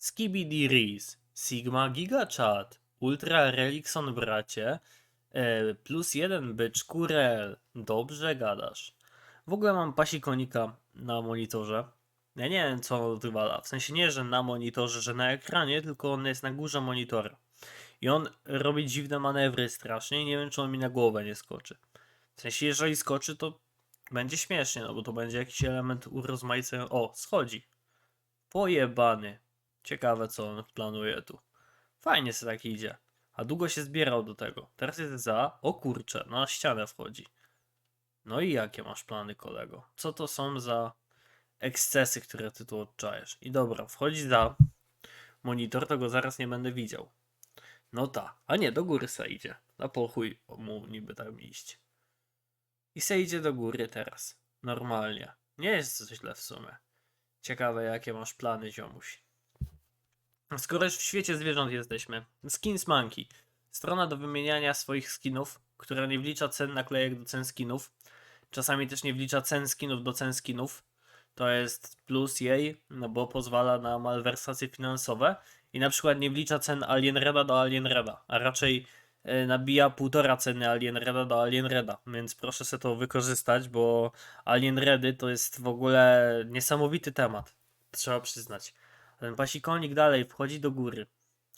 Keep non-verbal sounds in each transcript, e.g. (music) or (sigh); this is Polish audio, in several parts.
Skibidi Reese, Sigma Gigachat, Ultra Relikson bracie, e, plus jeden byczku rel. Dobrze gadasz. W ogóle mam pasikonika na monitorze. Ja nie wiem co on odwala. W sensie nie, że na monitorze, że na ekranie, tylko on jest na górze monitora. I on robi dziwne manewry strasznie i nie wiem czy on mi na głowę nie skoczy. W sensie jeżeli skoczy to będzie śmiesznie, no bo to będzie jakiś element urozmaicenia. O, schodzi. Pojebany. Ciekawe co on planuje tu. Fajnie se tak idzie. A długo się zbierał do tego. Teraz jest za. O kurczę, na ścianę wchodzi. No i jakie masz plany, kolego? Co to są za ekscesy, które ty tu odczajesz? I dobra, wchodzi za monitor, to go zaraz nie będę widział. No ta, a nie, do góry se idzie. Na pochuj mu niby tam iść. I se idzie do góry teraz. Normalnie. Nie jest to źle w sumie. Ciekawe, jakie masz plany, ziomuś. Skoro już w świecie zwierząt jesteśmy. Skins Monkey. Strona do wymieniania swoich skinów, która nie wlicza cen naklejek do cen skinów. Czasami też nie wlicza cen skinów do cen skinów. To jest plus jej, no bo pozwala na malwersacje finansowe. I na przykład nie wlicza cen Alien Reda do Alien Reda, a raczej e, nabija półtora ceny Alien Reda do Alien Reda. Więc proszę sobie to wykorzystać, bo Alien Redy to jest w ogóle niesamowity temat. Trzeba przyznać. Ten pasikonik dalej wchodzi do góry.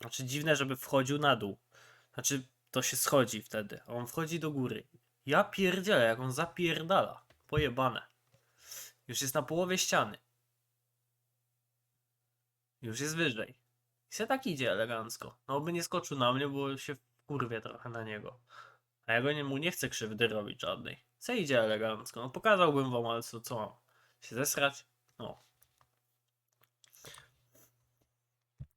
Znaczy dziwne, żeby wchodził na dół. Znaczy to się schodzi wtedy. A on wchodzi do góry. Ja pierdzielę, jak on zapierdala. Pojebane. Już jest na połowie ściany. Już jest wyżej. I se tak idzie elegancko. No by nie skoczył na mnie, bo się kurwie trochę na niego. A ja go nie, mu nie chcę krzywdy robić żadnej. Se idzie elegancko. No pokazałbym wam, ale co, co mam? Się zesrać? No.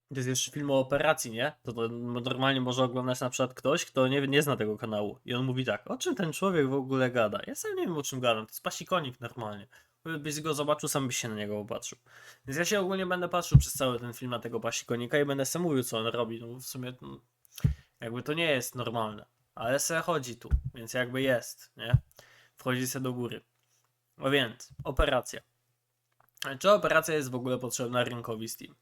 To jest jeszcze film o operacji, nie? To, normalnie może oglądać na przykład ktoś, kto nie, nie zna tego kanału. I on mówi tak, o czym ten człowiek w ogóle gada? Ja sam nie wiem o czym gadam, to jest pasikonik normalnie. Gdybyś go zobaczył, sam byś się na niego popatrzył. Więc ja się ogólnie będę patrzył przez cały ten film na tego pasikonika i będę sam mówił, co on robi. No w sumie no, jakby to nie jest normalne. Ale se chodzi tu, więc jakby jest, nie? Wchodzi se do góry. No więc, operacja. Czy operacja jest w ogóle potrzebna rynkowi Steam?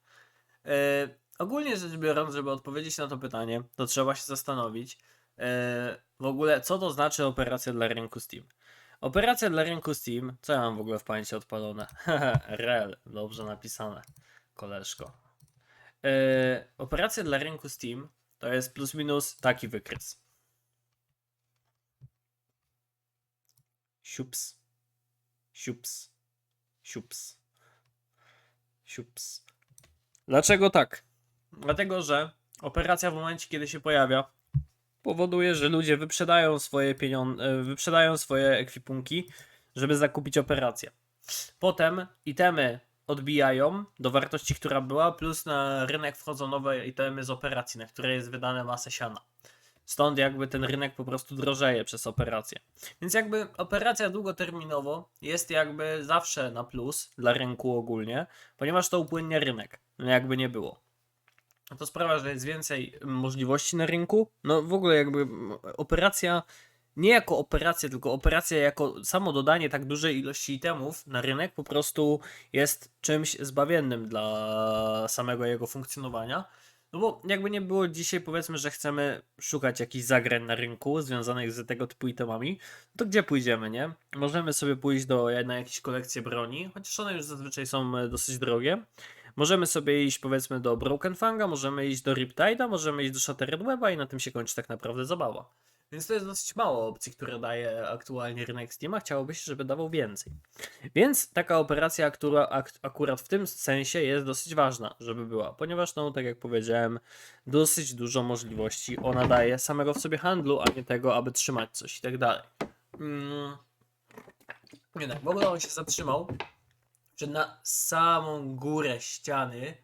Yy, ogólnie rzecz biorąc, żeby odpowiedzieć na to pytanie, to trzeba się zastanowić yy, w ogóle, co to znaczy operacja dla rynku Steam. Operacja dla rynku Steam, co ja mam w ogóle w pamięci odpalone? (laughs) Rel, dobrze napisane, koleżko. Yy, operacja dla rynku Steam to jest plus minus taki wykres. Siups, siups, siups, siups. Dlaczego tak? Dlatego, że operacja w momencie, kiedy się pojawia, powoduje, że ludzie wyprzedają swoje pieniądze, wyprzedają swoje ekwipunki, żeby zakupić operację. Potem itemy odbijają do wartości, która była, plus na rynek wchodzą nowe itemy z operacji, na które jest wydane masę siana. Stąd jakby ten rynek po prostu drożeje przez operację. Więc jakby operacja długoterminowo jest jakby zawsze na plus dla rynku ogólnie, ponieważ to upłynnia rynek, jakby nie było. To sprawia, że jest więcej możliwości na rynku. No w ogóle jakby operacja, nie jako operacja, tylko operacja jako samo dodanie tak dużej ilości itemów na rynek po prostu jest czymś zbawiennym dla samego jego funkcjonowania. No bo jakby nie było dzisiaj, powiedzmy, że chcemy szukać jakichś zagrań na rynku związanych z tego typu itemami, no to gdzie pójdziemy, nie? Możemy sobie pójść do na jakieś kolekcje broni, chociaż one już zazwyczaj są e, dosyć drogie. Możemy sobie iść powiedzmy do Broken Fanga, możemy iść do Riptide'a, możemy iść do Shattered Weba i na tym się kończy tak naprawdę zabawa. Więc to jest dosyć mało opcji, które daje aktualnie rynek Steama. Chciałoby się, żeby dawał więcej. Więc taka operacja, która ak akurat w tym sensie jest dosyć ważna, żeby była, ponieważ, no, tak jak powiedziałem, dosyć dużo możliwości ona daje samego w sobie handlu, a nie tego, aby trzymać coś i tak dalej. Mm. Tak, w ogóle on się zatrzymał, że na samą górę ściany,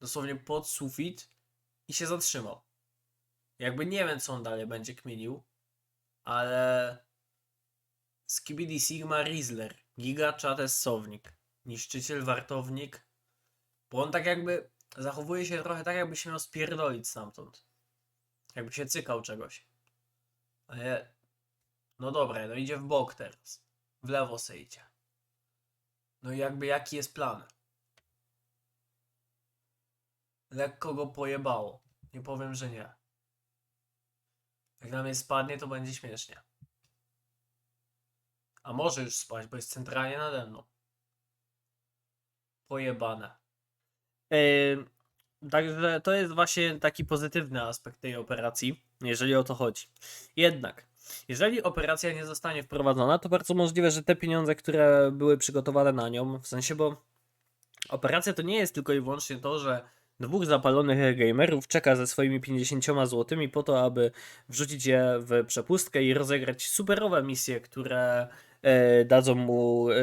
dosłownie pod sufit i się zatrzymał. Jakby nie wiem, co on dalej będzie kminił, ale Skibidi Sigma Rizzler, Giga Chatesownik, Niszczyciel Wartownik, bo on tak jakby zachowuje się trochę tak, jakby się miał spierdolić stamtąd. Jakby się cykał czegoś. Ale no dobra, no idzie w bok teraz. W lewo se idzie. No i jakby jaki jest plan? lekko go pojebało. Nie powiem, że nie. Jak na mnie spadnie, to będzie śmiesznie. A może już spać, bo jest centralnie nade mną. Pojebane. Także to jest właśnie taki pozytywny aspekt tej operacji, jeżeli o to chodzi. Jednak, jeżeli operacja nie zostanie wprowadzona, to bardzo możliwe, że te pieniądze, które były przygotowane na nią, w sensie, bo operacja to nie jest tylko i wyłącznie to, że dwóch zapalonych gamerów czeka ze swoimi 50 złotymi po to, aby wrzucić je w przepustkę i rozegrać superowe misje, które e, dadzą mu e,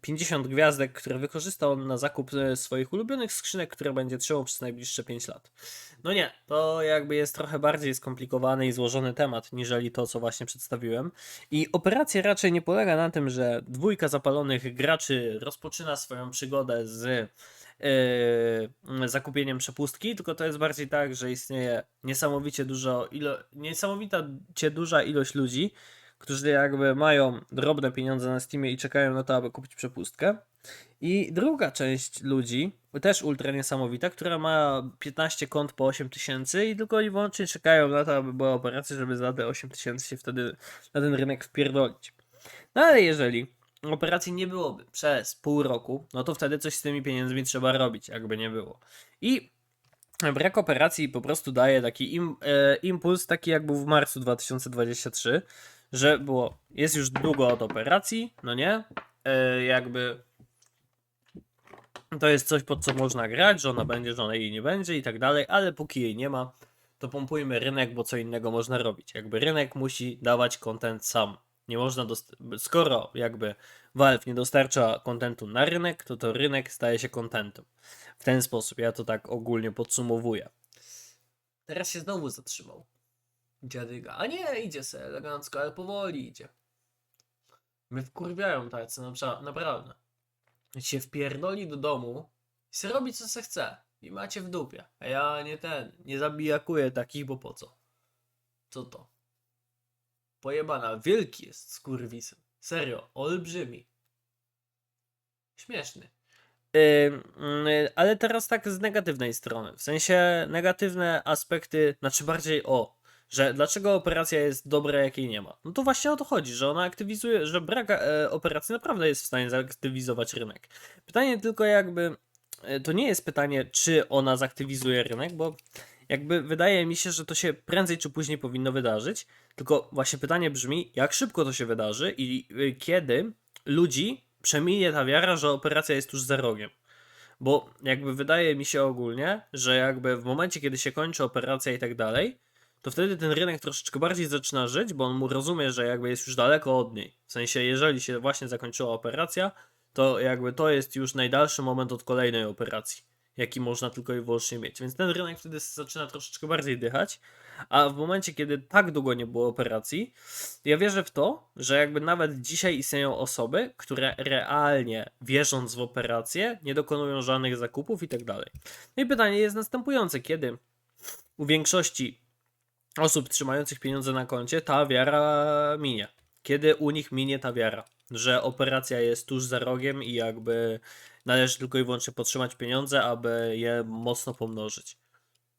50 gwiazdek, które wykorzysta on na zakup e, swoich ulubionych skrzynek, które będzie trzymał przez najbliższe 5 lat. No nie, to jakby jest trochę bardziej skomplikowany i złożony temat, niżeli to, co właśnie przedstawiłem. I operacja raczej nie polega na tym, że dwójka zapalonych graczy rozpoczyna swoją przygodę z yy, zakupieniem przepustki, tylko to jest bardziej tak, że istnieje niesamowicie dużo, ilo, niesamowicie duża ilość ludzi, którzy jakby mają drobne pieniądze na Steamie i czekają na to, aby kupić przepustkę. I druga część ludzi, też ultra niesamowita, która ma 15 kont po 8 tysięcy i tylko i wyłącznie czekają na to, aby była operacja, żeby za te 8 tysięcy się wtedy na ten rynek wpierdolić. No ale jeżeli operacji nie byłoby przez pół roku, no to wtedy coś z tymi pieniędzmi trzeba robić, jakby nie było. I brak operacji po prostu daje taki im, e, impuls, taki jak był w marcu 2023, że było, jest już długo od operacji, no nie? E, jakby to jest coś, pod co można grać, że ona będzie, że ona jej nie będzie i tak dalej, ale póki jej nie ma, to pompujmy rynek, bo co innego można robić. Jakby rynek musi dawać content sam. Nie można, skoro jakby Valve nie dostarcza kontentu na rynek, to to rynek staje się kontentem. W ten sposób, ja to tak ogólnie podsumowuję. Teraz się znowu zatrzymał. Dziadyga. A nie, idzie se elegancko, ale powoli idzie. My wkurwiają tacy, napra- naprawdę. Się wpierdoli do domu i se robi co se chce. I macie w dupie. A ja nie ten, nie zabijakuję takich, bo po co? Co to? Pojebana, wielki jest skurwisem. Serio, olbrzymi. Śmieszny. Ym, mm, ale teraz tak z negatywnej strony. W sensie negatywne aspekty, znaczy bardziej o, że dlaczego operacja jest dobra, jak jej nie ma. No to właśnie o to chodzi, że ona aktywizuje, że brak e, operacji naprawdę jest w stanie zaktywizować rynek. Pytanie tylko jakby, e, to nie jest pytanie, czy ona zaktywizuje rynek, bo jakby wydaje mi się, że to się prędzej czy później powinno wydarzyć. Tylko właśnie pytanie brzmi, jak szybko to się wydarzy i y, kiedy ludzi przeminie ta wiara, że operacja jest tuż za rogiem. Bo jakby wydaje mi się ogólnie, że jakby w momencie, kiedy się kończy operacja i tak dalej, to wtedy ten rynek troszeczkę bardziej zaczyna żyć, bo on mu rozumie, że jakby jest już daleko od niej. W sensie, jeżeli się właśnie zakończyła operacja, to jakby to jest już najdalszy moment od kolejnej operacji, jaki można tylko i wyłącznie mieć. Więc ten rynek wtedy zaczyna troszeczkę bardziej dychać, a w momencie, kiedy tak długo nie było operacji, ja wierzę w to, że jakby nawet dzisiaj istnieją osoby, które realnie wierząc w operację, nie dokonują żadnych zakupów i tak dalej. No i pytanie jest następujące, kiedy u większości osób trzymających pieniądze na koncie ta wiara minie. Kiedy u nich minie ta wiara, że operacja jest tuż za rogiem i jakby należy tylko i wyłącznie podtrzymać pieniądze, aby je mocno pomnożyć.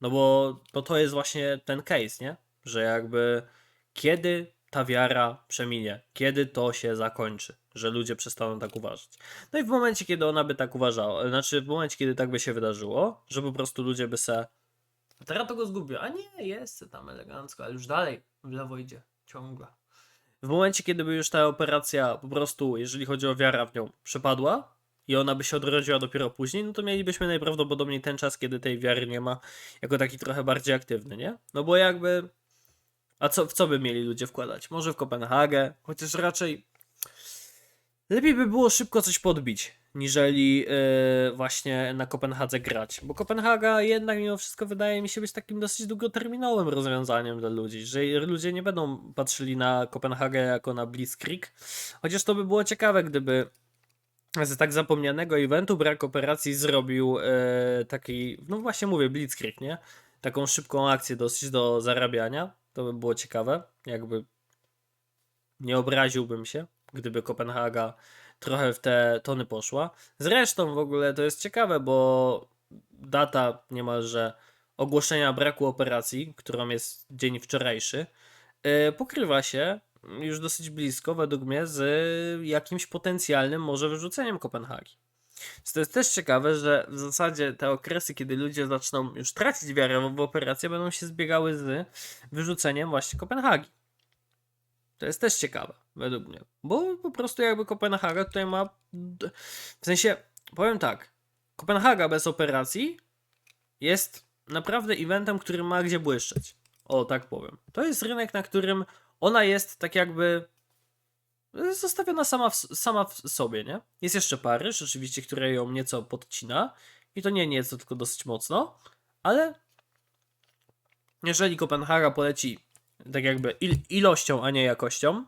No bo to, to jest właśnie ten case, nie? Że jakby kiedy ta wiara przeminie, kiedy to się zakończy, że ludzie przestaną tak uważać. No i w momencie, kiedy ona by tak uważała, znaczy w momencie, kiedy tak by się wydarzyło, że po prostu ludzie by se teraz to go zgubił. A nie, jest tam elegancko, ale już dalej w lewo idzie. Ciągle. W momencie, kiedy by już ta operacja po prostu, jeżeli chodzi o wiarę w nią, przepadła i ona by się odrodziła dopiero później, no to mielibyśmy najprawdopodobniej ten czas, kiedy tej wiary nie ma, jako taki trochę bardziej aktywny, nie? No bo jakby. A co, w co by mieli ludzie wkładać? Może w Kopenhagę, chociaż raczej. Lepiej by było szybko coś podbić, niżeli yy, właśnie na Kopenhadze grać. Bo Kopenhaga jednak mimo wszystko wydaje mi się być takim dosyć długoterminowym rozwiązaniem dla ludzi, że ludzie nie będą patrzyli na Kopenhagę jako na Blitzkrieg. Chociaż to by było ciekawe, gdyby z tak zapomnianego eventu brak operacji zrobił yy, taki, no właśnie mówię, Blitzkrieg, nie? Taką szybką akcję dosyć do zarabiania. To by było ciekawe, jakby nie obraziłbym się, gdyby Kopenhaga trochę w te tony poszła. Zresztą w ogóle to jest ciekawe, bo data niemalże ogłoszenia braku operacji, którą jest dzień wczorajszy, yy, pokrywa się już dosyć blisko, według mnie, z jakimś potencjalnym może wyrzuceniem Kopenhagi. Więc to jest też ciekawe, że w zasadzie te okresy, kiedy ludzie zaczną już tracić wiarę w operację, będą się zbiegały z wyrzuceniem właśnie Kopenhagi. To jest też ciekawe, według mnie. Bo po prostu jakby Kopenhaga tutaj ma. W sensie, powiem tak. Kopenhaga bez operacji jest naprawdę eventem, który ma gdzie błyszczeć. O, tak powiem. To jest rynek, na którym ona jest tak jakby zostawiona sama w, sama w sobie, nie? Jest jeszcze Paryż, oczywiście, które ją nieco podcina. I to nie nieco, tylko dosyć mocno. Ale jeżeli Kopenhaga poleci tak jakby il ilością, a nie jakością,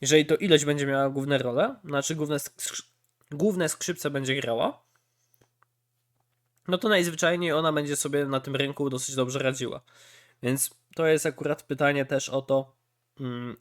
jeżeli to ilość będzie miała główne role, znaczy główne, sk główne skrzypce będzie grała, no to najzwyczajniej ona będzie sobie na tym rynku dosyć dobrze radziła. Więc to jest akurat pytanie też o to,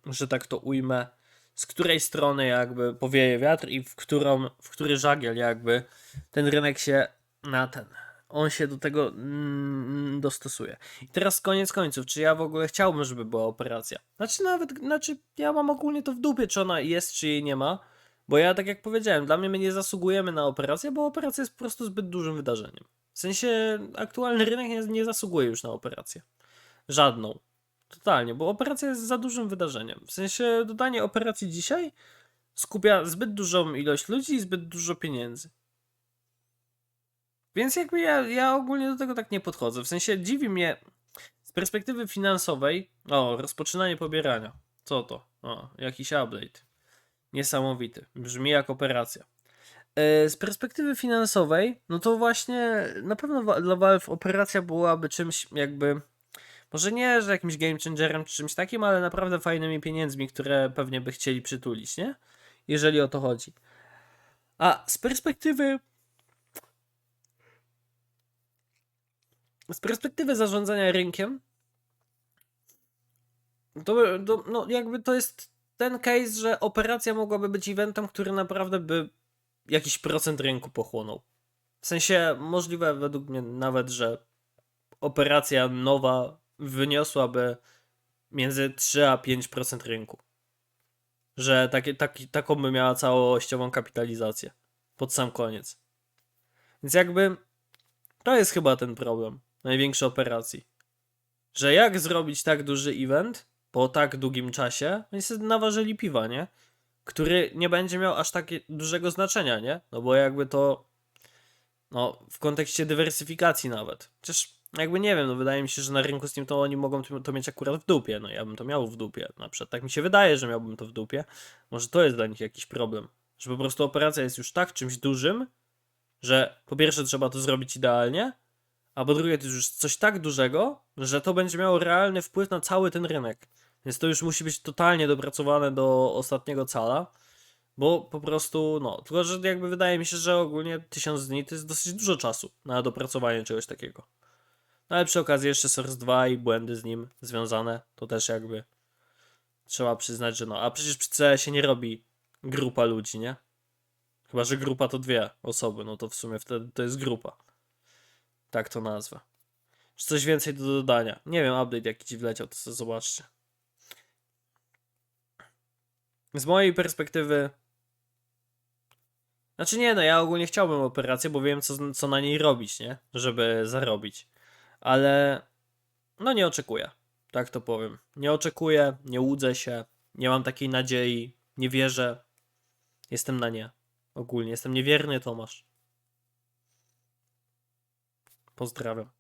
że tak to ujmę, z której strony jakby powieje wiatr i w, którą, w który żagiel jakby ten rynek się na ten, on się do tego mm, dostosuje. I teraz koniec końców, czy ja w ogóle chciałbym, żeby była operacja? Znaczy nawet, znaczy ja mam ogólnie to w dupie, czy ona jest, czy jej nie ma, bo ja tak jak powiedziałem, dla mnie my nie zasługujemy na operację, bo operacja jest po prostu zbyt dużym wydarzeniem. W sensie aktualny rynek nie, nie zasługuje już na operację. Żadną. Totalnie, bo operacja jest za dużym wydarzeniem. W sensie dodanie operacji dzisiaj skupia zbyt dużą ilość ludzi i zbyt dużo pieniędzy. Więc jakby ja, ja ogólnie do tego tak nie podchodzę. W sensie dziwi mnie z perspektywy finansowej. O, rozpoczynanie pobierania. Co to? O, jakiś update. Niesamowity. Brzmi jak operacja. E, Z perspektywy finansowej, no to właśnie na pewno dla Valve operacja byłaby czymś jakby. Może nie, że jakimś game changerem czy czymś takim, ale naprawdę fajnymi pieniędzmi, które pewnie by chcieli przytulić, nie? Jeżeli o to chodzi. A z perspektywy z perspektywy zarządzania rynkiem, to, to no jakby to jest ten case, że operacja mogłaby być eventem, który naprawdę by jakiś procent rynku pochłonął. W sensie możliwe według mnie nawet, że operacja nowa wyniosłaby między 3 a 5% rynku. Że takie, taki, taką by miała całościową kapitalizację. Pod sam koniec. Więc jakby to jest chyba ten problem największej operacji. Że jak zrobić tak duży event po tak długim czasie, oni sobie naważyli piwa, nie? Który nie będzie miał aż tak dużego znaczenia, nie? No bo jakby to no w kontekście dywersyfikacji nawet. Chociaż jakby nie wiem, no wydaje mi się, że na rynku Steam to oni mogą to, mieć akurat w dupie. No ja bym to miał w dupie na przykład. Tak mi się wydaje, że miałbym to w dupie. Może to jest dla nich jakiś problem. Że po prostu operacja jest już tak czymś dużym, że po pierwsze trzeba to zrobić idealnie, a po drugie to już coś tak dużego, że to będzie miało realny wpływ na cały ten rynek. Więc to już musi być totalnie dopracowane do ostatniego cala, bo po prostu, no, tylko że jakby wydaje mi się, że ogólnie tysiąc dni to jest dosyć dużo czasu na dopracowanie czegoś takiego. No ale przy okazji jeszcze Source 2 i błędy z nim związane, to też jakby trzeba przyznać, że no, a przecież przy CS nie robi grupa ludzi, nie? Chyba, że grupa to dwie osoby, no to w sumie wtedy to jest grupa. Tak to nazwę. Czy coś więcej do dodania? Nie wiem, update jaki ci wleciał, to sobie zobaczcie. Z mojej perspektywy. Znaczy nie, no ja ogólnie chciałbym operację, bo wiem co, co na niej robić, nie? Żeby zarobić. Ale no nie oczekuję. Tak to powiem. Nie oczekuję, nie łudzę się, nie mam takiej nadziei, nie wierzę. Jestem na nie. Ogólnie jestem niewierny, Tomasz. Pozdrawiam.